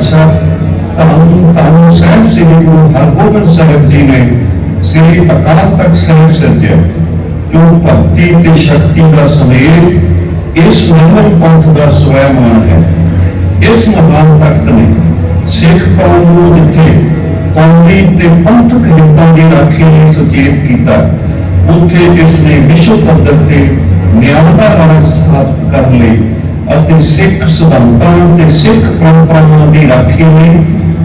ਪਾਤਸ਼ਾਹ ਧੰਨ ਧੰਨ ਸਾਹਿਬ ਸ੍ਰੀ ਗੁਰੂ ਹਰਗੋਬਿੰਦ ਸਾਹਿਬ ਜੀ ਨੇ ਸ੍ਰੀ ਅਕਾਲ ਤਖਤ ਸਾਹਿਬ ਸਿਰਜਿਆ ਜੋ ਭਗਤੀ ਤੇ ਸ਼ਕਤੀ ਦਾ ਸਮੇਤ ਇਸ ਨਿਰਮਲ ਪੰਥ ਦਾ ਸਵੈਮਾਨ ਹੈ। ਇਸ ਮਹਾਨ ਤਖਤ ਨੇ ਸਿੱਖ ਕੌਮ ਨੂੰ ਜਿੱਥੇ ਕੌਮੀ ਤੇ ਪੰਥਕ ਹਿੱਤਾਂ ਦੀ ਰਾਖੀ ਲਈ ਸੁਚੇਤ ਕੀਤਾ, ਉੱਥੇ ਇਸ ਨੇ ਵਿਸ਼ਵ ਪੱਧਰ ਤੇ ਨਿਆਂ ਦਾ ਰਾਜ ਸਥਾਪਿਤ ਕਰਨ ਲਈ ਅਤੇ ਸਿੱਖ ਸਿਧਾਂਤਾਂ ਤੇ ਸਿੱਖ ਪਰੰਪਰਾਵਾਂ ਦੀ ਰਾਖੀ ਲਈ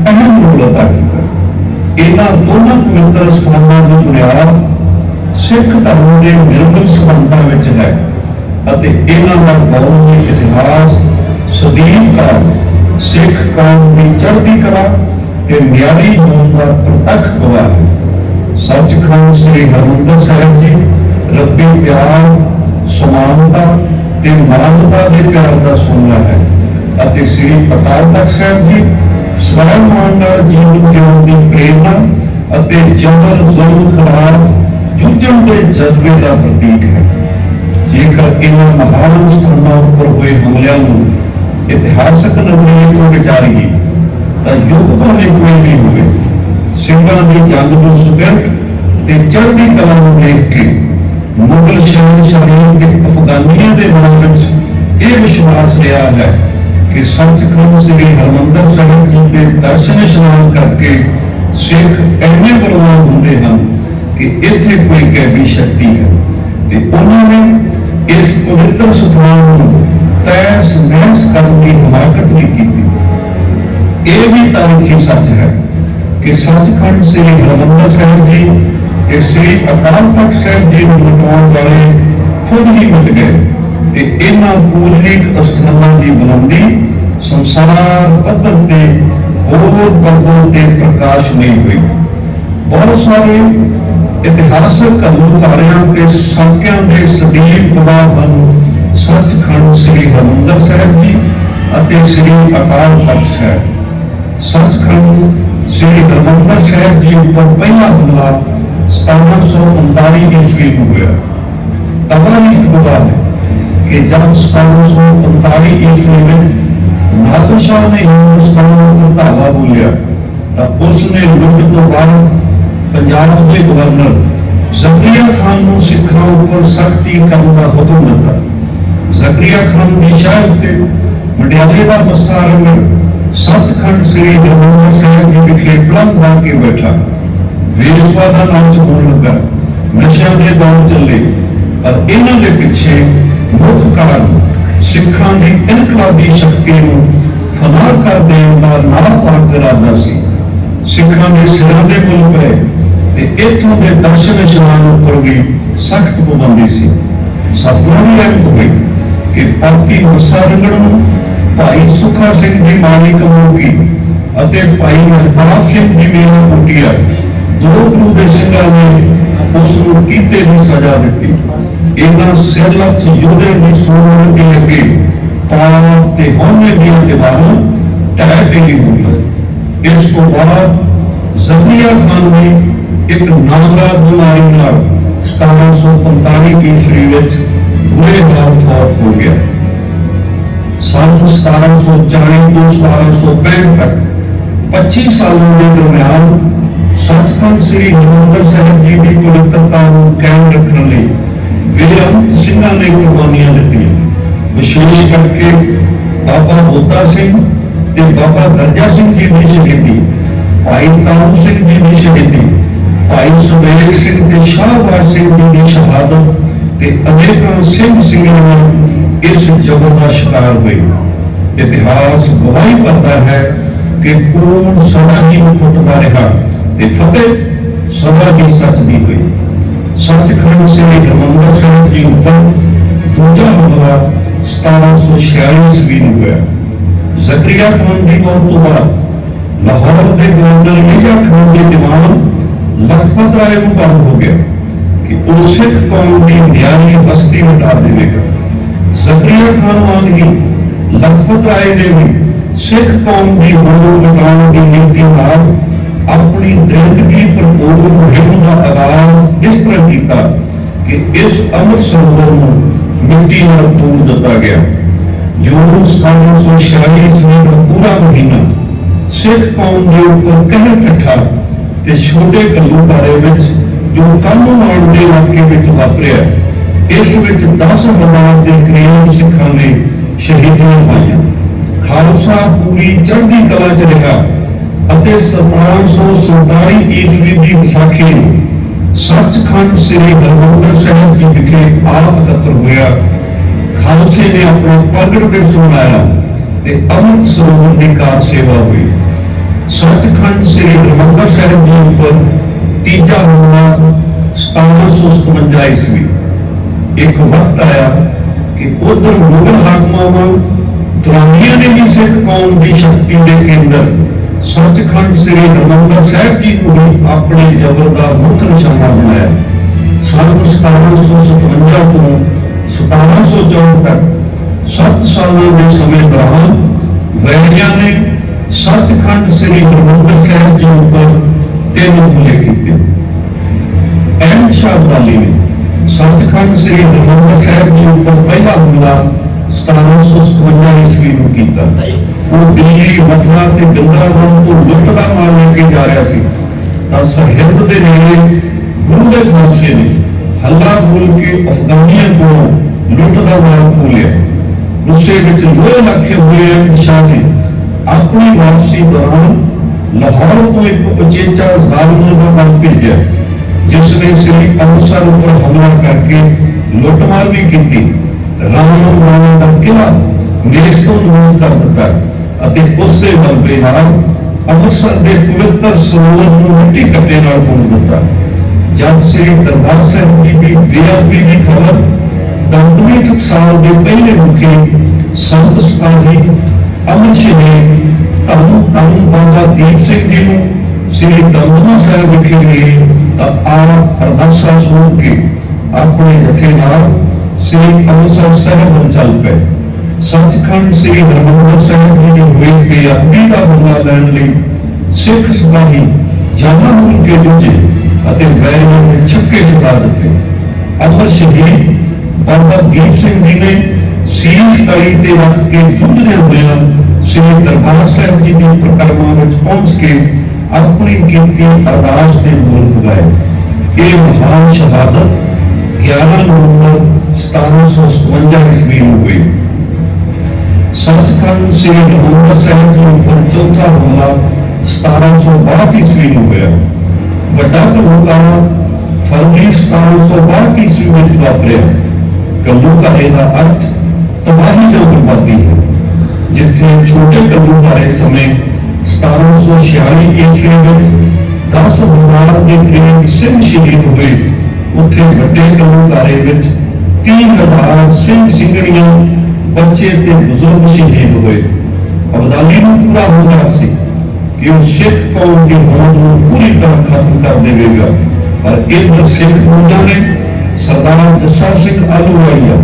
ਅਹਿਮ ਰੋਲ ਅਦਾ ਕੀਤਾ। ਇਹਨਾਂ ਦੋਨਾਂ ਪਵਿੱਤਰ ਸਥਾਨਾਂ ਦੀ ਬੁਨਿਆਦ ਸਿੱਖ ਧਰਮ ਦੇ ਨਿਰਮਲ ਸਿਧਾਂਤਾਂ ਵਿੱਚ ਹੈ ਅਤੇ ਇਹਨਾਂ ਦਾ ਕੌਮੀ ਇਤਿਹਾਸ, ਸਦੀਵ ਕਾਲ, ਸਿੱਖ ਕੌਮ ਦੀ ਚੜ੍ਹਦੀ ਕਲਾ ਤੇ ਨਿਆਰੀ ਹੋਣ ਦਾ ਪ੍ਰਤੱਖ ਗਵਾਹ ਹੈ। ਸੱਚਖੰਡ ਸ੍ਰੀ ਹਰਿਮੰਦਰ ਸਾਹਿਬ ਜੀ, ਰੱਬੀ ਪਿਆਰ, ਸਮਾਨਤਾ ਤੇ ਮਾਨਵਤਾ ਦੇ ਪਿਆਰ ਦਾ ਸੋਨਾ ਹੈ ਅਤੇ ਸ੍ਰੀ ਅਕਾਲ ਤਖਤ ਸਾਹਿਬ ਜੀ ਸਵੈਮਾਨ ਨਾਲ ਜੀਵਨ ਜਿਉਣ ਦੀ ਪ੍ਰੇਰਣਾ ਅਤੇ ਜਬਰ ਜ਼ੁਲਮ ਖਿਲਾਫ ਜੂਝਣ ਦੇ ਜਜ਼ਬੇ ਦਾ ਪ੍ਰਤੀਕ ਹੈ। ਜੇਕਰ ਇਹਨਾਂ ਮਹਾਨ ਸਥਾਨਾਂ ਉੱਪਰ ਹੋਏ ਹਮਲਿਆਂ ਨੂੰ ਇਤਿਹਾਸਕ ਨਜ਼ਰੀਏ ਤੋਂ ਵਿਚਾਰੀਏ, ਤਾਂ ਯੁੱਧ ਭਾਵੇਂ ਕੋਈ ਵੀ ਹੋਵੇ, ਸਿੰਘਾਂ ਦੀ ਜੰਗ ਨੂੰ ਸੁਗੰਧ ਤੇ ਚੜ੍ਹਦੀ ਕਲਾ ਨੂੰ ਦੇਖ ਕੇ ਮੁਗਲ ਸ਼ਹਿਨਸ਼ਾਹੀ ਤੇ ਅਫਗਾਨੀਆਂ ਦੇ ਮਨ ਵਿੱਚ ਇਹ ਵਿਸ਼ਵਾਸ ਰਿਹਾ ਹੈ ਕਿ ਸੱਚਖੰਡ ਸ੍ਰੀ ਹਰਮੰਦਰ ਸਾਹਿਬ ਜੀ ਦੇ ਦਰਸ਼ਨ ਇਸ਼ਨਾਨ ਕਰਕੇ ਸਿੱਖ ਐਨੇ ਬਲਵਾਨ ਹੁੰਦੇ ਹਨ ਕਿ ਇੱਥੇ ਕੋਈ ਕੈਬੀ ਸ਼ਕਤੀ ਹੈ ਤੇ ਉਹਨਾਂ ਨੇ ਇਸ ਪਵਿੱਤਰ ਸਥਾਨ ਨੂੰ ਤੈਸ ਨੈਸ ਕਰਨ ਦੀ ਹਮਾਕਤ ਵੀ ਕੀਤੀ। ਇਹ ਵੀ ਤਾਰੀਖੀ ਸੱਚ ਹੈ ਕਿ ਸੱਚਖੰਡ ਸ੍ਰੀ ਹਰਿਮੰਦਰ ਸਾਹਿਬ ਜੀ ਤੇ ਸ੍ਰੀ ਅਕਾਲ ਤਖਤ ਸਾਹਿਬ ਜੀ ਨੂੰ ਮਿਟਾਉਣ ਵਾਲੇ ਖੁਦ ਹੀ ਮਿਟ ਗਏ ਤੇ ਇਹਨਾਂ ਪੂਜਨੀਕ ਅਸਥਾਨਾਂ ਦੀ ਬੁਲੰਦੀ ਸੰਸਾਰ ਪੱਧਰ ਤੇ ਹੋਰ ਪੱਧਰ ਤੇ ਪ੍ਰਕਾਸ਼ਮਈ ਹੋਈ। ਬਹੁਤ ਸਾਰੇ ਇਤਿਹਾਸਕ ਘਰੋਂ ਤੇ ਸਾਕਿਆਂ ਦੇ ਸਦੀਵ ਗਵਾਹ ਹਨ, ਸੱਚਖੰਡ ਸ੍ਰੀ ਹਰਿਮੰਦਰ ਸਾਹਿਬ ਜੀ ਅਤੇ ਸ੍ਰੀ ਅਕਾਲ ਤਖਤ ਸਾਹਿਬ। ਸੱਚਖੰਡ ਸ੍ਰੀ ਹਰਿਮੰਦਰ ਸਾਹਿਬ ਜੀ ਉੱਪਰ ਪਹਿਲਾ ਹਮਲਾ 1739 ਈਸਵੀ ਨੂੰ ਹੋਇਆ। ਤਬਾਹੀ ਗਵਾਹ ਹੈ ਕਿ ਜਦ 1739 ਈਸਵੀ ਵਿੱਚ ਨਾਦਰ ਸ਼ਾਹ ਨੇ ਹਿੰਦੁਸਤਾਨ ਨੂੰ ਧਾਵਾ ਬੋਲਿਆ, ਤਾਂ ਉਸ ਨੇ ਲੁੱਟ ਤੋਂ ਬਾਅਦ ਪੰਜਾਬ ਦੇ ਗਵਰਨਰ ਜ਼ਕਰੀਆ ਖਾਨ ਨੂੰ ਸਿੱਖਾਂ ਉੱਪਰ ਸਖਤੀ ਕਰਨ ਦਾ ਹੁਕਮ ਦਿੱਤਾ। ਜ਼ਕਰੀਆ ਖਾਨ ਦੀ ਸ਼ਾਹ ਉੱਤੇ ਮਟਿਆਲੇ ਦਾ ਮੱਸਾ ਸੱਚਖੰਡ ਸ੍ਰੀ ਹਰਿਮੰਦਰ ਸਾਹਿਬ ਜੀ ਵਿਖੇ ਪਲੰਗ ਬਣ ਕੇ ਬੈਠਾ। ਵੇਸ਼ਵਾ ਦਾ ਨਾਚ ਹੋਣ ਲੱਗਾ। ਨਸ਼ਿਆਂ ਦੇ ਦੌਰ ਚੱਲੇ। ਪਰ ਇਹਨਾਂ ਦੇ ਪਿੱਛੇ ਮੁੱਖ ਕਾਰਨ ਸਿੱਖਾਂ ਦੀ ਇਨਕਲਾਬੀ ਸ਼ਕਤੀ ਨੂੰ ਫਨਾ ਕਰ ਦੇਣ ਦਾ ਨਾਪਾਕ ਇਰਾਦਾ ਸੀ। ਸਿੱਖਾਂ ਦੇ ਸਿਰਾਂ ਦੇ ਮੁੱਲ ਪਏ ਤੇ ਇੱਥੋਂ ਦੇ ਦਰਸ਼ਨ ਇਸ਼ਨਾਨ ਉੱਪਰ ਵੀ ਸਖਤ ਪਾਬੰਦੀ ਸੀ। ਸਤਿਗੁਰੂ ਦੀ ਰਹਿਮਤ ਹੋਈ ਕਿ ਪਾਪੀ ਮੱਸਾ ਰੰਗਣ ਨੂੰ ਭਾਈ ਸੁਖਾ ਸਿੰਘ ਦੀ ਮਾਨੀ ਕਮੋਕੀ ਅਤੇ ਭਾਈ ਮਹਿਤਾਬ ਸਿੰਘ ਜੀ ਮੇਨਾ ਕੁਟਿਆ ਦੋ ਗੁਰੂ ਦੇ ਸਿੰਘਾਂ ਨੇ ਉਸ ਨੂੰ ਕੀਤੇ ਦੀ ਸਜ਼ਾ ਦਿੱਤੀ, ਇਹਨਾਂ ਸਿਰਲੱਥ ਯੋਧੇ ਦੀ ਸੋਹਣ ਦੇ ਅੱਗੇ ਪਾਪ ਤੇ ਹੋਣੇ ਦੀਆਂ ਦੀਵਾਰਾਂ ਟਹਿ ਪਈ ਹੋਈ ਇਸ ਤੋਂ ਬਾਅਦ ਜ਼ਕਰੀਆ ਖਾਨ ਨੇ ਇੱਕ ਨਾਮਰਾਦ ਬਿਮਾਰੀ ਨਾਲ 1745 ਈਸਵੀ ਵਿੱਚ ਬੁਰੇ ਹਾਲ ਫੌਤ ਹੋ ਗਿਆ। ਸੰਨ 1740 ਤੋਂ 1765 ਤੱਕ 25 ਸਾਲਾਂ ਦੇ ਦਰਮਿਆਨ ਸੱਚਖੰਡ ਸ੍ਰੀ ਹਰਿਮੰਦਰ ਸਾਹਿਬ ਜੀ ਦੀ ਪਵਿੱਤਰਤਾ ਨੂੰ ਕਾਇਮ ਰੱਖਣ ਲਈ ਬੇਅੰਤ ਸਿੰਘਾਂ ਨੇ ਕੁਰਬਾਨੀਆਂ ਦਿੱਤੀਆਂ। ਵਿਸ਼ੇਸ਼ ਕਰਕੇ ਬਾਬਾ ਬੋਤਾ ਸਿੰਘ ਤੇ ਬਾਬਾ ਗਰਜਾ ਸਿੰਘ ਜੀ ਦੀ ਸ਼ਹੀਦੀ, ਭਾਈ ਤਾਰੂ ਸਿੰਘ ਜੀ ਦੀ ਸ਼ਹੀਦੀ, ਭਾਈ ਸੁਬੇਗ ਸਿੰਘ ਤੇ ਸ਼ਾਹਬਾਜ਼ ਸਿੰਘ ਜੀ ਦੀ ਸ਼ਹਾਦਤ ਤੇ ਅਨੇਕਾਂ ਸਿੰਘ ਸਿੰਘਾਂ ਇਸ ਜਬਰ ਦਾ ਸ਼ਿਕਾਰ ਹੋਏ। ਇਤਿਹਾਸ ਗਵਾਹੀ ਕਰਦਾ ਹੈ ਕਿ ਕੂੜ ਸਦਾ ਹੀ ਮੁਕਤਦਾ ਰਿਹਾ। ਤੇ ਫਤਿਹ ਸਦਾ ਹੀ ਸੱਚ ਦੀ ਹੋਈ। ਸੱਚਖੰਡ ਸ੍ਰੀ ਹਰਿਮੰਦਰ ਸਾਹਿਬ ਜੀ ਉੱਪਰ ਦੂਜਾ ਹਮਲਾ 1746 ਈਸਵੀ ਨੂੰ ਹੋਇਆ। ਜ਼ਕਰੀਆ ਖਾਨ ਦੀ ਮੌਤ ਤੋਂ ਬਾਅਦ ਲਾਹੌਰ ਦੇ ਗਵਰਨਰ ਯਹਿਆ ਖਾਨ ਦੇ ਦੀਵਾਨ ਲਖਪਤ ਰਾਏ ਨੂੰ ਕੰਮ ਹੋ ਗਿਆ ਕਿ ਉਹ ਸਿੱਖ ਕੌਮ ਦੀ ਨਿਆਰੀ ਬਸਤੀ ਮਿਟਾ ਦੇਵੇਗਾ। ਜ਼ਕਰੀਆ ਖਾਨ ਵਾਂਗ ਹੀ ਲਖਪਤ ਰਾਏ ਨੇ ਵੀ ਸਿੱਖ ਕੌਮ ਦੀ ਹੋਂਦ ਮਿਟਾਉਣ ਦੀ ਨੀਤੀ ਨਾਲ ਆਪਣੀ ਦ੍ਰਿੜਗੀ ਭਰਪੂਰ ਮੁਹਿੰਮ ਦਾ ਆਗਾਜ਼ ਇਸ ਤਰ੍ਹਾਂ ਕੀਤਾ ਕਿ ਇਸ ਅੰਮ੍ਰਿਤ ਸਰੋਵਰ ਨੂੰ ਮਿੱਟੀ ਨਾਲ ਪੂਰ ਦਿੱਤਾ ਗਿਆ। ਜੂਨ 1746 ਈਸਵੀ ਦਾ ਪੂਰਾ ਮਹੀਨਾ ਸਿੱਖ ਕੌਮ ਦੇ ਉੱਪਰ ਕਹਿਰ ਠੱਠਾ ਤੇ ਛੋਟੇ ਘੱਲੂਘਾਰੇ ਵਿੱਚ ਜੋ ਕਾਨੂੰਨ ਦੇ ਇਲਾਕੇ ਵਿੱਚ ਵਾਪਰਿਆ, ਇਸ ਵਿੱਚ 10000 ਦੇ ਕਰੀਬ ਸਿੱਖਾਂ ਨੇ ਸ਼ਹੀਦੀਆਂ ਪਾਈਆਂ। ਖਾਲਸਾ ਪੂਰੀ ਚੜ੍ਹਦੀ ਕਲਾ ਚ ਰਿਹਾ। ਅਤੇ 1747 ਈਸਵੀ ਦੀ ਵਿਸਾਖੀ ਸੱਚਖੰਡ ਸ੍ਰੀ ਹਰਿਮੰਦਰ ਸਾਹਿਬ ਜੀ ਵਿਖੇ ਆਪ ਇਕੱਤਰ ਹੋਇਆ। ਖਾਲਸੇ ਨੇ ਆਪਣਾ ਪਗੜ ਦੇ ਸੁਣਾਇਆ ਤੇ ਅੰਮ੍ਰਿਤ ਸਰੋਵਰ ਦੀ ਕਾਰ ਸੇਵਾ ਹੋਈ। ਸੱਚਖੰਡ ਸ੍ਰੀ ਹਰਿਮੰਦਰ ਸਾਹਿਬ ਜੀ ਉੱਪਰ ਤੀਜਾ ਹਮਲਾ 1757 ਈਸਵੀ। ਇੱਕ ਵਕਤ ਆਇਆ ਕਿ ਉਧਰ ਮੁਗਲ ਹਾਕਮਾਂ ਵੱਲ ਦੁਰਾਨੀਆਂ ਨੇ ਵੀ ਸਿੱਖ ਕੌਮ ਦੀ ਸ਼ਕਤੀ ਦੇ ਕੇਂਦਰ ਸੱਚਖੰਡ ਸ੍ਰੀ ਹਰਿਮੰਦਰ ਸਾਹਿਬ ਜੀ ਨੂੰ ਹੀ ਆਪਣੇ ਜ਼ਬਰ ਦਾ ਮੁੱਖ ਨਿਸ਼ਾਨਾ ਬਣਾਇਆ। ਸੰਨ 1757 ਤੋਂ 1764 ਤੱਕ 7 ਸਾਲਾਂ ਦੇ ਸਮੇਂ ਦੌਰਾਨ ਵੈਰੀਆਂ ਨੇ ਸੱਚਖੰਡ ਸ੍ਰੀ ਹਰਿਮੰਦਰ ਸਾਹਿਬ ਜੀ ਉੱਪਰ ਤਿੰਨ ਹਮਲੇ ਕੀਤੇ। ਅਹਿਮਦ ਸ਼ਾਹ ਅਬਦਾਲੀ ਨੇ ਸੱਚਖੰਡ ਸ੍ਰੀ ਹਰਿਮੰਦਰ ਸਾਹਿਬ ਜੀ ਉੱਪਰ ਪਹਿਲਾ ਹਮਲਾ 1757 ਈਸਵੀ ਨੂੰ ਕੀਤਾ। ਉਹ ਦਿੱਲੀ ਮਥੁਰਾ ਤੇ ਬਿੰਦਰਾਵਨ ਤੋਂ ਲੁੱਟ ਦਾ ਮਾਲ ਲੈ ਕੇ ਜਾ ਰਿਹਾ ਸੀ, ਤਾਂ ਸਰਹਿੰਦ ਦੇ ਨੇੜੇ ਗੁਰੂ ਦੇ ਖਾਲਸੇ ਨੇ ਹੱਲਾ ਬੋਲ ਕੇ ਅਫਗਾਨੀਆਂ ਕੋਲੋਂ ਲੁੱਟ ਦਾ ਮਾਲ ਖੋਹ ਗੁੱਸੇ ਵਿੱਚ ਲੋਹ ਲੱਖੇ ਹੋਏ ਅਹਿਮਦ ਨੇ। ਆਪਣੀ ਵਾਪਸੀ ਦੌਰਾਨ ਲਾਹੌਰ ਤੋਂ ਇੱਕ ਉਚੇਚਾ ਜ਼ਾਲਮ ਦਾ ਦਲ ਭੇਜਿਆ, ਜਿਸ ਨੇ ਸ੍ਰੀ ਅੰਮ੍ਰਿਤਸਰ ਉੱਪਰ ਹਮਲਾ ਕਰਕੇ ਲੁੱਟਮਾਰ ਵੀ ਕੀਤੀ। ਰਾਮ ਰਾਮ ਦਾ ਕਿਲਾ ਮੇਸ਼ ਤੋਂ ਦੂਰ ਕਰ ਦਿੱਤਾ। ਅਤੇ ਉਸ ਦੇ ਮਲਬੇ ਨਾਲ ਅੰਮ੍ਰਿਤਸਰ ਦੇ ਪਵਿੱਤਰ ਸਰੋਵਰ ਨੂੰ ਮਿੱਟੀ ਕੱਟੇ ਨਾਲ ਪੂਰ ਦਿੱਤਾ। ਜਦ ਸ੍ਰੀ ਦਰਬਾਰ ਸਾਹਿਬ ਜੀ ਦੀ ਬੇਅਦਬੀ ਦੀ ਖਬਰ ਦੰਦਮੀ ਟਕਸਾਲ ਦੇ ਪਹਿਲੇ ਮੁਖੀ ਸੰਤ ਸਿਪਾਹੀ ਅਮਰ ਨੇ ਧੰਨ ਧੰਨ ਬਾਬਾ ਦੀਪ ਸਿੰਘ ਜੀ ਨੂੰ ਸ੍ਰੀ ਦਮਦਮਾ ਸਾਹਿਬ ਵਿਖੇ ਮਿਲੇ ਤਾਂ ਆਪ ਅਰਦਾਸਾਂ ਸੋਧ ਕੇ ਆਪਣੇ ਜਥੇ ਨਾਲ ਸ੍ਰੀ ਅੰਮ੍ਰਿਤਸਰ ਸਾਹਿਬ ਵੱਲ ਚੱਲ ਪਏ। ਸੱਚਖੰਡ ਸ੍ਰੀ ਹਰਿਮੰਦਰ ਸਾਹਿਬ ਜੀ ਦੀ ਹੋਈ ਬੇਅਦਬੀ ਦਾ ਬਦਲਾ ਲੈਣ ਲਈ ਸਿੱਖ ਸਿਪਾਹੀ ਜਾਨਾਂ ਨੂੰ ਕੇ ਜੁਝੇ ਅਤੇ ਵੈਰੀਆਂ ਦੇ ਛੱਕੇ ਛੁਡਾ ਦਿੱਤੇ। ਅਮਰ ਸ਼ਹੀਦ ਬਾਬਾ ਦੀਪ ਸਿੰਘ ਜੀ ਨੇ ਸੀਸ ਤਲੀ ਤੇ ਰੱਖ ਕੇ ਜੂਝਦੇ ਹੋਇਆਂ ਸ੍ਰੀ ਦਰਬਾਰ ਸਾਹਿਬ ਜੀ ਦੀ ਪ੍ਰਕਰਮਾ ਵਿੱਚ ਪਹੁੰਚ ਕੇ ਆਪਣੀ ਕੀਤੀ ਅਰਦਾਸ ਦੇ ਬੋਲ ਪੁਗਾਏ ਇਹ ਮਹਾਨ ਸ਼ਹਾਦਤ 11 ਨਵੰਬਰ 1757 ਈਸਵੀ ਨੂੰ ਹੋਈ। ਸੱਚਖੰਡ ਸ੍ਰੀ ਹਰਿਮੰਦਰ ਸਾਹਿਬ ਜੀ ਉੱਪਰ ਚੌਥਾ ਹਮਲਾ 1762 ਈਸਵੀ ਨੂੰ ਹੋਇਆ ਵੱਡਾ ਘੱਲੂਘਾਰਾ ਫਰਵਰੀ 1762 ਈਸਵੀ ਵਿੱਚ ਵਾਪਰਿਆ ਘੱਲੂਘਾਰੇ ਦਾ ਅਰਥ ਤਬਾਹੀ ਜਾਂ ਬਰਬਾਦੀ ਹੈ ਜਿੱਥੇ ਛੋਟੇ ਘੱਲੂਘਾਰੇ ਸਮੇਂ 1746 ਈਸਵੀ ਵਿੱਚ 10000 ਦੇ ਕਰੀਬ ਸਿੰਘ ਸ਼ਹੀਦ ਹੋਏ ਉੱਥੇ ਵੱਡੇ ਘੱਲੂਘਾਰੇ ਵਿੱਚ 30000 ਸਿੰਘ ਸਿੰਘਣੀਆਂ ਬੱਚੇ ਤੇ ਬਜ਼ੁਰਗ ਸ਼ਹੀਦ ਹੋਏ। ਅਬਦਾਲੀ ਨੂੰ ਪੂਰਾ ਹੋ ਗਿਆ ਸੀ ਕਿ ਉਹ ਸਿੱਖ ਕੌਮ ਦੀ ਹੋਂਦ ਨੂੰ ਪੂਰੀ ਤਰ੍ਹਾਂ ਖਤਮ ਕਰ ਦੇਵੇਗਾ। ਪਰ ਇਹ ਸਿੱਖ ਫੌਜਾਂ ਨੇ, ਸਰਦਾਰ ਜੱਸਾ ਸਿੰਘ ਆਲੂਵਾਲੀਆ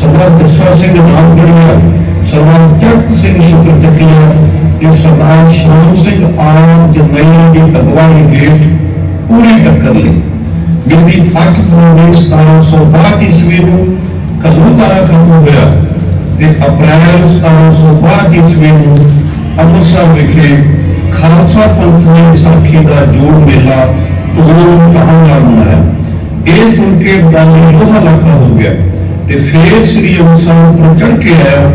ਸਰਦਾਰ ਜੱਸਾ ਸਿੰਘ ਨਾਮਗੜੀਆ ਸਰਦਾਰ ਚਰਤ ਸਿੰਘ ਸ਼ੁਕਰ ਚੱਕੀਆ ਤੇ ਸਰਦਾਰ ਸ਼ਾਮ ਸਿੰਘ ਆਨੰਦ ਜਨੈਲੀ ਦੀ ਅਗਵਾਈ ਹੇਠ ਪੂਰੀ ਟੱਕਰ ਲਈ। ਮਿਤੀ 8 ਫਰਵਰੀ 1762 ਈਸਵੀ ਨੂੰ ਕਲੂਕਾਰਾ ਖਤਮ ਹੋਇਆ। ਤੇ ਅਪ੍ਰੈਲ 1762 ਈਸਵੀ ਨੂੰ ਅੰਮ੍ਰਿਤਸਰ ਵਿਖੇ ਖਾਲਸਾ ਪੰਥ ਨੇ ਵਿਸਾਖੀ ਦਾ ਜੋੜ ਮੇਲਾ ਧੂਮ ਧਾਮ ਨਾਲ ਇਹ ਸੁਣ ਕੇ ਬਾਲੀ ਲੋਹਾ ਲੱਖਾ ਹੋ ਗਿਆ ਤੇ ਫੇਰ ਸ੍ਰੀ ਅੰਮ੍ਰਿਤਸਰ ਉੱਪਰ ਚੜ ਕੇ ਆਇਆ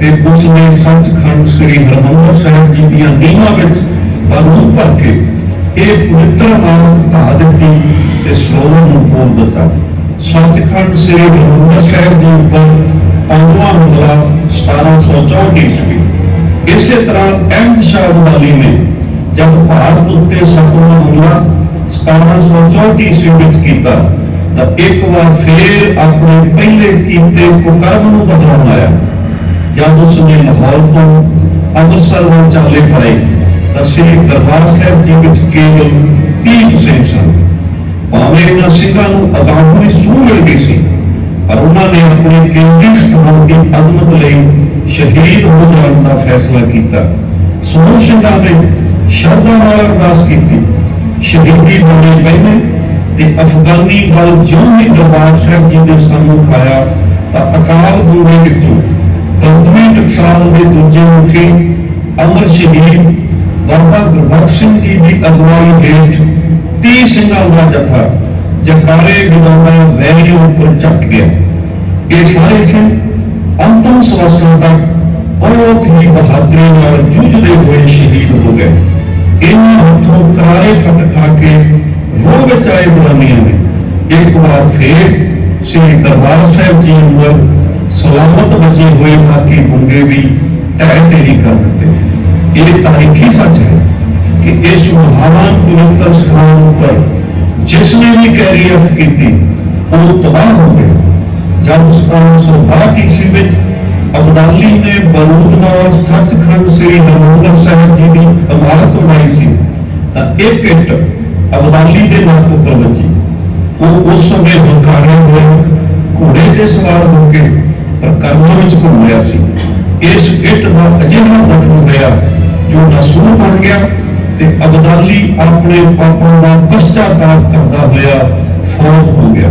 ਤੇ ਉਸ ਨੇ ਸੱਚਖੰਡ ਸ੍ਰੀ ਹਰਿਮੰਦਰ ਸਾਹਿਬ ਜੀ ਦੀਆਂ ਨੀਹਾਂ ਵਿੱਚ ਬਾਰੂਦ ਭਰ ਕੇ ਇਹ ਪਵਿੱਤਰ ਬਾਤ ਢਾ ਦਿੱਤੀ ਤੇ ਸਰੋਵਰ ਨੂੰ ਖੋਲ ਦਿੱਤਾ। ਸੱਚਖੰਡ ਸ੍ਰੀ ਹਰਿਮੰਦਰ ਸਾਹਿਬ ਜੀ ਉੱਪਰ ਪੰਜਵਾਂ ਹਮਲਾ 1764 ਈਸਵੀ। ਇਸੇ ਤਰ੍ਹਾਂ ਅਹਿਮਦ ਸ਼ਾਹ ਅਬਦਾਲੀ ਨੇ ਜਦ ਭਾਰਤ ਉੱਤੇ ਸਤਵਾਂ ਹਮਲਾ 1764 ਈਸਵੀ ਵਿੱਚ ਕੀਤਾ, ਤਾਂ ਇੱਕ ਵਾਰ ਫੇਰ ਆਪਣੇ ਪਹਿਲੇ ਕੀਤੇ ਕੁਕਰਮ ਨੂੰ ਦੁਹਰਾਇਆ ਜਦ ਉਸ ਨੇ ਲਾਹੌਰ ਤੋਂ ਅੰਮ੍ਰਿਤਸਰ ਵੱਲ ਚਾਲੇ ਪਾਏ ਤਾਂ ਸ੍ਰੀ ਦਰਬਾਰ ਸਾਹਿਬ ਜੀ ਵਿੱਚ ਕੇਵਲ 30 ਸਿੰਘ ਸਨ। ਭਾਵੇਂ ਇਹਨਾਂ ਸਿੰਘਾਂ ਨੂੰ ਅਗਾਮੀ ਸੂਹ ਮਿਲ ਗਈ ਸੀ ਪਰ ਉਹਨਾਂ ਨੇ ਆਪਣੇ ਕੇਂਦਰੀ ਸਥਾਨ ਦੀ ਅਜ਼ਮਤ ਲਈ ਸ਼ਹੀਦ ਹੋ ਜਾਣ ਦਾ ਫੈਸਲਾ ਕੀਤਾ। ਸਮੂਹ ਸਿੰਘਾਂ ਨੇ ਸ਼ਰਧਾ ਨਾਲ ਅਰਦਾਸ ਕੀਤੀ। ਸ਼ਹੀਦੀ ਬਣੇ ਪਹਿਨੇ ਤੇ ਅਫਗਾਨੀ ਬਲ ਜਿਉਂ ਹੀ ਦਰਬਾਰ ਸਾਹਿਬ ਜੀ ਦੇ ਸਾਹਮਣੇ ਆਇਆ ਤਾਂ ਅਕਾਲ ਬੂਹੇ ਵਿੱਚੋਂ ਤੰਦਵੀ ਟਕਸਾਲ ਦੇ ਦੂਜੇ ਮੁਖੀ ਅਮਰ ਸ਼ਹੀਦ ਬਾਬਾ ਗੁਰਬਖਸ਼ ਸਿੰਘ ਜੀ ਦੀ ਅਗਵਾਈ ਹੇਠ 30 ਸਿੰਘਾਂ ਦਾ ਜਥਾ ਜਕਾਰੇ ਗਵਾਉਂਦਾ ਵੈਰੀਓ ਉੱਪਰ ਚੱਟ ਗਿਆ। ਇਹ ਸਾਰੇ ਸਿੰਘ ਅੰਤਮ ਸਵਾਸਾਂ ਤੱਕ ਬਹੁਤ ਹੀ ਬਹਾਦਰੀ ਨਾਲ ਜੂਝਦੇ ਹੋਏ ਸ਼ਹੀਦ ਹੋ ਗਏ। ਇਹਨਾਂ ਹੱਥੋਂ ਕਰਾਰੇ ਫਟ ਖਾ ਕੇ ਰੋਹ ਵਿੱਚ ਆਏ ਗੁਲਾਮੀਆਂ ਨੇ। ਇੱਕ ਵਾਰ ਫੇਰ ਸ੍ਰੀ ਦਰਬਾਰ ਸਾਹਿਬ ਜੀ ਅੰਦਰ ਸਲਾਮਤ ਬਚੇ ਹੋਏ ਬਾਕੀ ਗੁੰਗੇ ਵੀ ਢਹਿ ਢੇਰੀ ਕਰ ਦਿੱਤੇ। ਇਹ ਤਾਰੀਖੀ ਸੱਚ ਹੈ ਕਿ ਇਸ ਮਹਾਨ ਪਵਿੱਤਰ ਸਥਾਨ ਉੱਪਰ ਜਿਸ ਨੇ ਵੀ ਕੈਰੀਅਰ ਕੀਤੀ, ਉਹ ਤਬਾਹ ਹੋ ਗਿਆ ਜਦ 1762 ਈਸਵੀ ਵਿੱਚ, ਅਬਦਾਲੀ ਨੇ ਬਰੂਦ ਨਾਲ ਸੱਚਖੰਡ ਸ੍ਰੀ ਹਰਿਮੰਦਰ ਸਾਹਿਬ ਜੀ ਦੀ ਇਮਾਰਤ ਬਣਾਈ ਸੀ, ਤਾਂ ਇੱਕ ਇੱਟ ਅਬਦਾਲੀ ਦੇ ਨੱਕ ਉੱਪਰ ਵੱਜੀ। ਉਹ ਉਸ ਸਮੇਂ ਹੰਕਾਰਿਆ ਹੋਇਆ, ਘੋੜੇ ਤੇ ਸਵਾਰ ਹੋ ਕੇ ਪ੍ਰਕਰਮਾਂ ਵਿੱਚ ਘੁੰਮ ਰਿਹਾ ਸੀ। ਇਸ ਇੱਟ ਦਾ ਅਜਿਹਾ ਜ਼ਖਮ ਹੋਇਆ ਜੋ ਨਸੂਰ ਬਣ ਗਿਆ ਤੇ ਅਬਦਾਲੀ ਆਪਣੇ ਪਾਪਾਂ ਦਾ ਪਛਤਾਤਾਪ ਕਰਦਾ ਹੋਇਆ ਫੌਤ ਹੋ ਗਿਆ।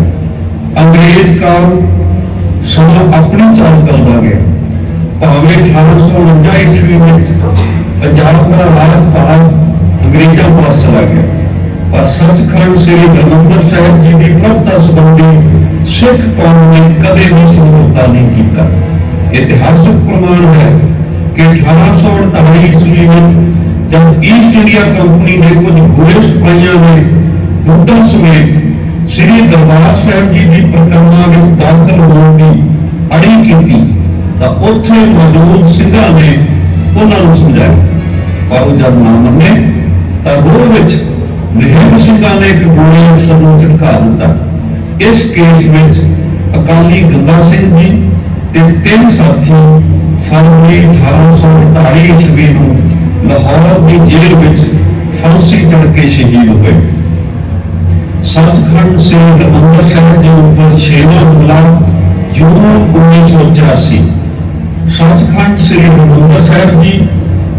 ਅੰਗਰੇਜ਼ ਕਾਲ ਸਮਾਂ ਆਪਣੀ ਚਾਲ ਚੱਲਦਾ ਗਿਆ। ਭਾਵੇਂ 1849 ਈਸਵੀ ਵਿੱਚ ਪੰਜਾਬ ਦਾ ਰਾਜ ਭਾਗ ਅੰਗਰੇਜ਼ਾਂ ਪਾਸ ਚਲਾ ਗਿਆ, ਪਰ ਸੱਚਖੰਡ ਸ੍ਰੀ ਹਰਿਮੰਦਰ ਸਾਹਿਬ ਜੀ ਦੀ ਪ੍ਰਭਤਾ ਸੰਬੰਧੀ ਸਿੱਖ ਕੌਮ ਨੇ ਕਦੇ ਵੀ ਸਮਝੌਤਾ ਨਹੀਂ ਕੀਤਾ। ਇਤਿਹਾਸਕ ਪ੍ਰਮਾਣ ਹੈ ਕਿ 1848 ਈਸਵੀ ਵਿੱਚ ਜਦ ਈਸਟ ਇੰਡੀਆ ਕੰਪਨੀ ਨੇ ਕੁਝ ਗੋਲੇ ਸਿਪਾਹੀਆਂ ਨੇ ਬੁੱਢਾ ਸਮੇਤ ਸ੍ਰੀ ਦਰਬਾਰ ਸਾਹਿਬ ਜੀ ਦੀ ਪ੍ਰਕਰਮਾ ਵਿੱਚ ਦਾਖਲ ਹੋਣ ਦੀ ਅੜੀ ਕੀਤੀ, ਤਾਂ ਉੱਥੇ ਮੌਜੂਦ ਸਿੰਘਾਂ ਨੇ ਉਹਨਾਂ ਨੂੰ ਸਮਝਾਇਆ ਪਰ ਉਹ ਜਦ ਨਾ ਮੰਨੇ, ਤਾਂ ਰੋਹ ਵਿੱਚ ਨਿਹੰਗ ਸਿੰਘਾਂ ਨੇ ਇੱਕ ਗੋਲੀ ਅਫਸਰ ਨੂੰ ਝਟਕਾ ਦਿੱਤਾ। ਇਸ ਕੇਸ ਵਿੱਚ ਅਕਾਲੀ ਗੰਗਾ ਸਿੰਘ ਜੀ ਤੇ ਤਿੰਨ ਸਾਥੀ ਫਰਵਰੀ 1848 ਈਸਵੀ ਨੂੰ ਜੇਲ੍ਹ ਵਿੱਚ ਫਾਂਸੀ ਚੜ੍ਹ ਕੇ ਸ਼ਹੀਦ ਹੋਏ ਸੱਚਖੰਡ ਸ੍ਰੀ ਹਰਿਮੰਦਰ ਸਾਹਿਬ ਦੇ ਉੱਪਰ ਛੇਵਾਂ ਹਮਲਾ ਜੂਨ 1984 ਸੱਚਖੰਡ ਸ੍ਰੀ ਹਰਿਮੰਦਰ ਸਾਹਿਬ ਜੀ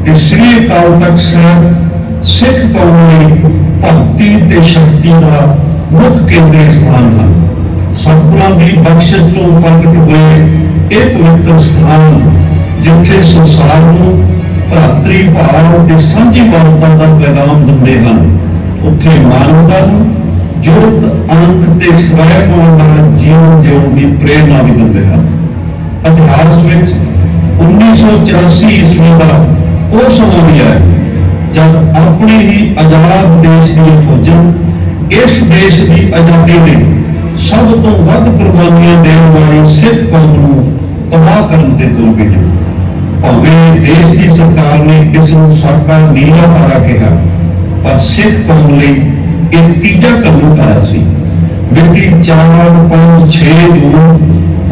ਤੇ ਸ੍ਰੀ ਅਕਾਲ ਤਖਤ ਸਾਹਿਬ ਸਿੱਖ ਕੌਮ ਲਈ ਭਗਤੀ ਤੇ ਸ਼ਕਤੀ ਦਾ ਮੁੱਖ ਕੇਂਦਰੀ ਸਥਾਨ ਹੈ ਸਤਿਗੁਰਾਂ ਦੀ ਬਖਸ਼ਿਸ਼ ਤੋਂ ਪ੍ਰਗਟ ਹੋਏ ਇਹ ਪਵਿੱਤਰ ਸਥਾਨ ਜਿੱਥੇ ਸੰਸਾਰ ਨੂੰ ਭਰਾਤਰੀ ਭਾਵ ਤੇ ਸਾਂਝੀਵਾਲਤਾ ਦਾ ਪੈਗਾਮ ਦਿੰਦੇ ਹਨ। ਉੱਥੇ ਮਾਨਵਤਾ ਨੂੰ ਜੋਤ ਅੰਤ ਤੇ ਸਵੈ ਦਾ ਜੀਵਨ ਜਿਉਣ ਦੀ ਪ੍ਰੇਰਣਾ ਵੀ ਦਿੰਦੇ ਹਨ। ਇਤਿਹਾਸ ਵਿੱਚ 1984 ਈਸਵੀ ਦਾ ਉਹ ਸਮਾਂ ਵੀ ਹੈ ਜਦ ਆਪਣੇ ਹੀ ਆਜ਼ਾਦ ਦੇਸ਼ ਦੀਆਂ ਫੌਜਾਂ ਇਸ ਦੇਸ਼ ਦੀ ਆਜ਼ਾਦੀ ਲਈ ਸਭ ਤੋਂ ਵੱਧ ਕੁਰਬਾਨੀਆਂ ਦੇਣ ਵਾਲੀ ਸਿੱਖ ਕੌਮ ਨੂੰ ਤਬਾਹ ਕਰਨ ਤੇ ਤੁਲ ਗਈ ਭਾਵੇਂ ਦੇਸ਼ ਦੀ ਸਰਕਾਰ ਨੇ ਇਸ ਨੂੰ ਸਾਕਾ ਨੀਲਾ ਤਾਰਾ ਕਿਹਾ, ਪਰ ਸਿੱਖ ਕੌਮ ਲਈ ਇਹ ਤੀਜਾ ਕਦਮ ਆਇਆ ਸੀ। ਮਿਤੀ 4 5 6 ਜੂਨ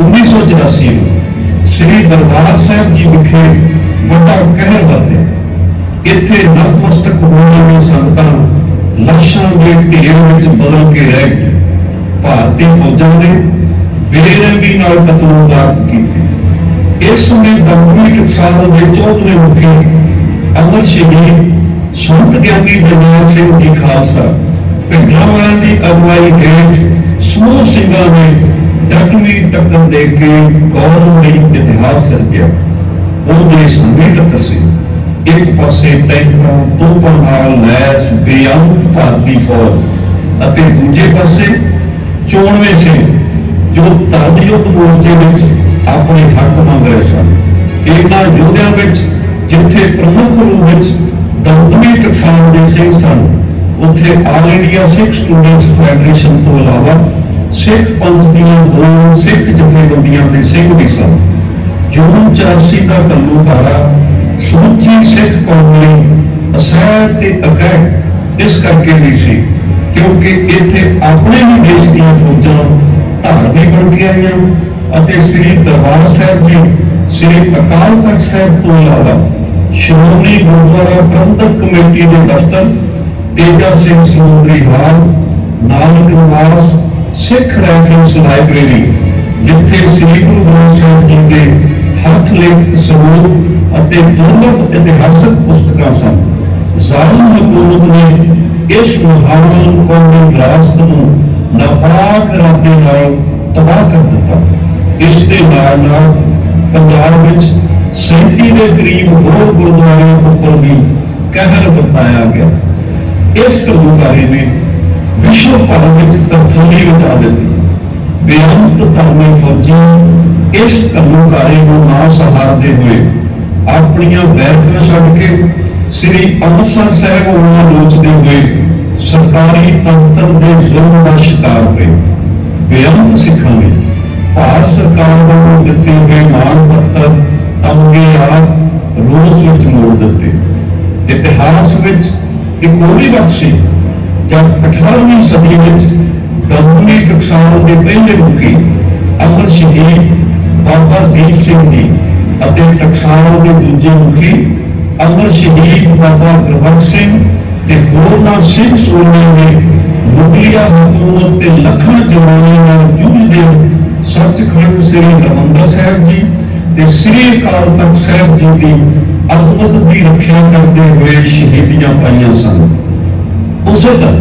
1984 ਨੂੰ ਸ੍ਰੀ ਦਰਬਾਰ ਸਾਹਿਬ ਜੀ ਵਿਖੇ ਵੱਡਾ ਕਹਿਰ ਵਰਤਿਆ ਇੱਥੇ ਨਤਮਸਤਕ ਹੋਣ ਵਾਲੀਆਂ ਸੰਗਤਾਂ ਲੱਖਾਂ ਦੇ ਢੇਰ ਵਿੱਚ ਬਦਲ ਕੇ ਰਹਿ ਗਈਆਂ। ਭਾਰਤੀ ਫੌਜਾਂ ਨੇ ਬੇਰਹਿਮੀ ਨਾਲ ਕਤਲੋਗਾਤ ਕੀਤੀ। ਇਸ ਸਮੇਂ ਦਮਨੀ ਟਕਸਾਲ ਦੇ ਚੌਧਰੀ ਮੁਖੀ ਅਮਰ ਸ਼ਹੀਦ ਸੰਤ ਗਿਆਨੀ ਜਰਨੈਲ ਸਿੰਘ ਜੀ ਖਾਲਸਾ ਪਿੰਡਾਂ ਦੀ ਅਗਵਾਈ ਹੇਠ ਸਮੂਹ ਸਿੰਘਾਂ ਨੇ ਡਟਵੀਂ ਟੱਕਰ ਦੇ ਕੇ ਕੌਮ ਇਤਿਹਾਸ ਸਿਰਜਿਆ ਉਹਦੇ ਸੰਗੀਤ ਕਸੇ ਇੱਕ ਪਾਸੇ ਟੈਂਕਾਂ ਤੋਪਾਂ ਨਾਲ ਲੈਸ ਬੇਅੰਤ ਭਾਰਤੀ ਫੌਜ ਅਤੇ ਦੂਜੇ ਪਾਸੇ ਚੋਣਵੇਂ ਸਿੰਘ ਜੋ ਧਰਮ ਮੋਰਚੇ ਵਿੱਚ ਆਪਣੇ ਹੱਕ ਮੰਗ ਰਹੇ ਸਨ। ਇਹਨਾਂ ਯੋਧਿਆਂ ਵਿੱਚ ਜਿੱਥੇ ਪ੍ਰਮੁੱਖ ਰੂਪ ਵਿੱਚ ਦਮਦਮੀ ਟਕਸਾਲ ਦੇ ਸਿੰਘ ਸਨ, ਉੱਥੇ ਆਲ ਇੰਡੀਆ ਸਿੱਖ ਸਟੂਡੈਂਟਸ ਫੈਡਰੇਸ਼ਨ ਤੋਂ ਇਲਾਵਾ ਸਿੱਖ ਪੰਥ ਦੀਆਂ ਹੋਰ ਸਿੱਖ ਜਥੇਬੰਦੀਆਂ ਦੇ ਸਿੰਘ ਵੀ ਸਨ। ਜੂਨ 84 ਦਾ ਘੱਲੂਘਾਰਾ ਸਮੁੱਚੀ ਸਿੱਖ ਕੌਮ ਲਈ ਅਸਹਿ ਤੇ ਅਕਹਿ ਇਸ ਕਰਕੇ ਵੀ ਸੀ, ਕਿਉਂਕਿ ਇੱਥੇ ਆਪਣੇ ਹੀ ਦੇਸ਼ ਦੀਆਂ ਫੌਜਾਂ ਧਾਰਮਿਕ ਬਣ ਅਤੇ ਸ੍ਰੀ ਦਰਬਾਰ ਸਾਹਿਬ ਜੀ, ਸ੍ਰੀ ਅਕਾਲ ਤਖਤ ਸਾਹਿਬ ਤੋਂ ਇਲਾਵਾ ਸ਼੍ਰੋਮਣੀ ਗੁਰਦੁਆਰਾ ਪ੍ਰਬੰਧਕ ਕਮੇਟੀ ਦੇ ਦਫ਼ਤਰ, ਤੇਜਾ ਸਿੰਘ ਸਮੁੰਦਰੀ ਹਾਲ, ਨਾਨਕ ਨਿਵਾਸ, ਸਿੱਖ ਰੈਫਰੈਂਸ ਲਾਇਬ੍ਰੇਰੀ, ਜਿੱਥੇ ਸ੍ਰੀ ਗੁਰੂ ਗ੍ਰੰਥ ਸਾਹਿਬ ਜੀ ਦੇ ਹੱਥ ਲਿਖਤ ਸਰੂਪ ਅਤੇ ਦੁਰਲਭ ਇਤਿਹਾਸਕ ਪੁਸਤਕਾਂ ਸਨ। ਜ਼ਾਲਮ ਹਕੂਮਤ ਨੇ ਇਸ ਮਹਾਨ ਕੌਮੀ ਵਿਰਾਸਤ ਨੂੰ ਨਾਪਾਕ ਰੱਬੇ ਨਾਲ ਤਬਾਹ ਕਰ ਦਿੱਤਾ। ਇਸ ਦੇ ਨਾਲ ਨਾਲ ਪੰਜਾਬ ਵਿੱਚ 37 ਦੇ ਕਰੀਬ ਹੋਰ ਗੁਰਦੁਆਰਿਆਂ ਉੱਪਰ ਵੀ ਕਹਿਰ ਬਤਾਇਆ ਗਿਆ। ਇਸ ਕਬੂਤਾਰੀ ਨੇ ਵਿਸ਼ਵ ਭਰ ਵਿੱਚ ਤਰਥਲੀ ਵਜਾ ਦਿੱਤੀ। ਬੇਅੰਤ ਧਰਮੀ ਫੌਜੀ ਇਸ ਕਬੂਤਾਰੀ ਨੂੰ ਨਾ ਸਹਾਰਦੇ ਹੋਏ ਆਪਣੀਆਂ ਬੈਰਕਾਂ ਛੱਡ ਕੇ ਸ੍ਰੀ ਅੰਮ੍ਰਿਤਸਰ ਸਾਹਿਬ ਉਹਨਾਂ ਲੋਚਦੇ ਹੋਏ ਸਰਕਾਰੀ ਤੰਤਰ ਦੇ ਜ਼ੁਲਮ ਦਾ ਸ਼ਿਕਾਰ ਹੋਏ। ਬੇਅੰਤ ਸਿੱਖਾਂ ਨੇ ਭਾਰਤ ਸਰਕਾਰ ਵੱਲੋਂ ਦਿੱਤੇ ਗਏ ਮਾਣ ਪੱਤਰ ਤਮਗੇ ਆਪ ਰੋਸ ਵਿੱਚ ਮੋੜ ਦਿੱਤੇ। ਇਤਿਹਾਸ ਵਿੱਚ ਇੱਕ ਹੋਰ ਵਕਤ ਸੀ, ਜਦ 18ਵੀਂ ਸਦੀ ਵਿੱਚ ਦਮਨੀ ਟਕਸਾਲ ਦੇ ਪਹਿਲੇ ਮੁਖੀ ਅਮਰ ਸ਼ਹੀਦ ਬਾਬਾ ਦੀਪ ਸਿੰਘ ਜੀ ਅਤੇ ਟਕਸਾਲ ਦੇ ਦੂਜੇ ਮੁਖੀ ਅਮਰ ਸ਼ਹੀਦ ਬਾਬਾ ਗੁਰਬਖਸ਼ ਸਿੰਘ ਤੇ ਹੋਰ ਸਿੰਘ ਸੋਨੀਆਂ ਨੇ ਮੁਗਲਿਆ ਹਕੂਮਤ ਤੇ ਲੱਖਾਂ ਜਵਾਨਾਂ ਨਾਲ ਜੂਝਦੇ ਸੱਚਖੰਡ ਸ੍ਰੀ ਹਰਿਮੰਦਰ ਸਾਹਿਬ ਜੀ ਤੇ ਸ੍ਰੀ ਅਕਾਲ ਤਖਤ ਸਾਹਿਬ ਜੀ ਦੀ ਅਜ਼ਮਤ ਦੀ ਰੱਖਿਆ ਕਰਦੇ ਹੋਏ ਸ਼ਹੀਦੀਆਂ ਪਾਈਆਂ ਸਨ। ਉਸੇ ਤਰ੍ਹਾਂ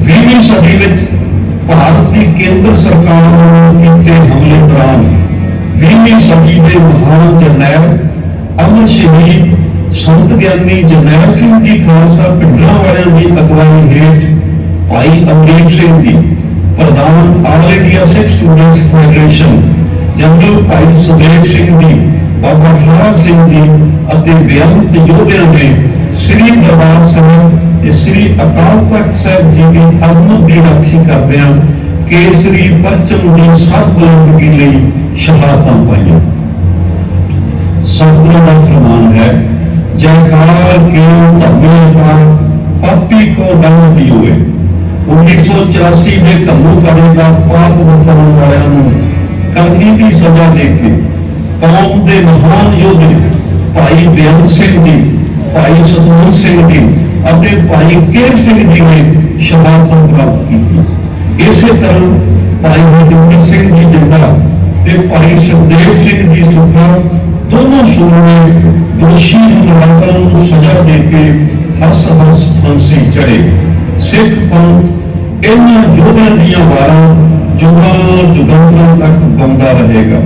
20ਵੀਂ ਸਦੀ ਵਿੱਚ ਭਾਰਤ ਦੀ ਕੇਂਦਰ ਸਰਕਾਰ ਵੱਲੋਂ ਕੀਤੇ ਹਮਲੇ ਦੌਰਾਨ 20ਵੀਂ ਸਦੀ ਦੇ ਮਹਾਨ ਜਰਨੈਲ ਅਮਰ ਸ਼ਹੀਦ ਸੰਤ ਗਿਆਨੀ ਜਰਨੈਲ ਸਿੰਘ ਜੀ ਖਾਲਸਾ ਪਿੰਡਰਾਂ ਵਾਲਿਆਂ ਦੀ ਅਗਵਾਈ ਹੇਠ ਭਾਈ ਅਮਰੀਕ ਸਿੰਘ ਜੀ, ਪ੍ਰਧਾਨ all India Sikh students federation, general ਭਾਈ ਸੁਦੇਵ ਸਿੰਘ ਜੀ, ਬਾਬਾ ਹਾਰਾ ਸਿੰਘ ਜੀ ਅਤੇ ਬੇਅੰਤ ਯੋਧਿਆਂ ਨੇ ਸ੍ਰੀ ਦਰਬਾਰ ਸਾਹਿਬ ਤੇ ਸ੍ਰੀ ਅਕਾਲ ਤਖਤ ਸਾਹਿਬ ਜੀ ਦੀ ਅਜ਼ਮਤ ਦੀ ਰਾਖੀ ਕਰਦਿਆਂ ਕੇਸਰੀ ਪਰਚਮ ਦੀ ਸਭ ਬੁਲੰਦਗੀ ਲਈ ਸ਼ਹਾਦਤਾਂ ਪਾਈਆਂ। ਸਤਿਗੁਰੂ ਦਾ ਫਰਮਾਨ ਹੈ। ਜੈਕਾਰ ਕਿਉ ਧਰਮੇ ਪਾ ਪਾਪੀ ਕੋ ਦੰਡ ਦਿਓਏ 1984 ਦੇ ਕੰਮੂ ਕਰੇ ਦਾ ਪਾਪ ਵਰਤਣ ਵਾਲਿਆਂ ਨੂੰ ਕਰਨੀ ਦੀ ਸਜ਼ਾ ਦੇ ਕੇ ਕੌਮ ਦੇ ਮਹਾਨ ਯੋਧੇ ਭਾਈ ਬੇਅੰਤ ਸਿੰਘ ਜੀ, ਭਾਈ ਸਤਵੰਤ ਸਿੰਘ ਜੀ ਅਤੇ ਭਾਈ ਕੇਰ ਸਿੰਘ ਜੀ ਨੇ ਸ਼ਹਾਦਤ ਪ੍ਰਾਪਤ ਕੀਤੀ। ਇਸੇ ਤਰ੍ਹਾਂ ਭਾਈ ਹਰਜਿੰਦਰ ਸਿੰਘ ਜੀ ਜਿੰਦਾ ਤੇ ਭਾਈ ਸੁਖਦੇਵ ਸਿੰਘ ਜੀ ਸੁਖਾ ਦੋਨੋਂ ਸੂਰਮੇ ਦੋਸ਼ੀ ਹਮਲਾਵਰਾਂ ਨੂੰ ਸਜ਼ਾ ਦੇ ਕੇ ਹੱਸ ਹੱਸ ਫਾਂਸੀ ਚੜੇ ਸਿੱਖ ਪੰਥ, ਇਹਨਾਂ ਯੋਧਿਆਂ ਦੀਆਂ ਵਾਰਾਂ ਜੁਗਾਂ ਜੁਗਾਂਤਰਾਂ ਤੱਕ ਗਾਉਂਦਾ ਰਹੇਗਾ।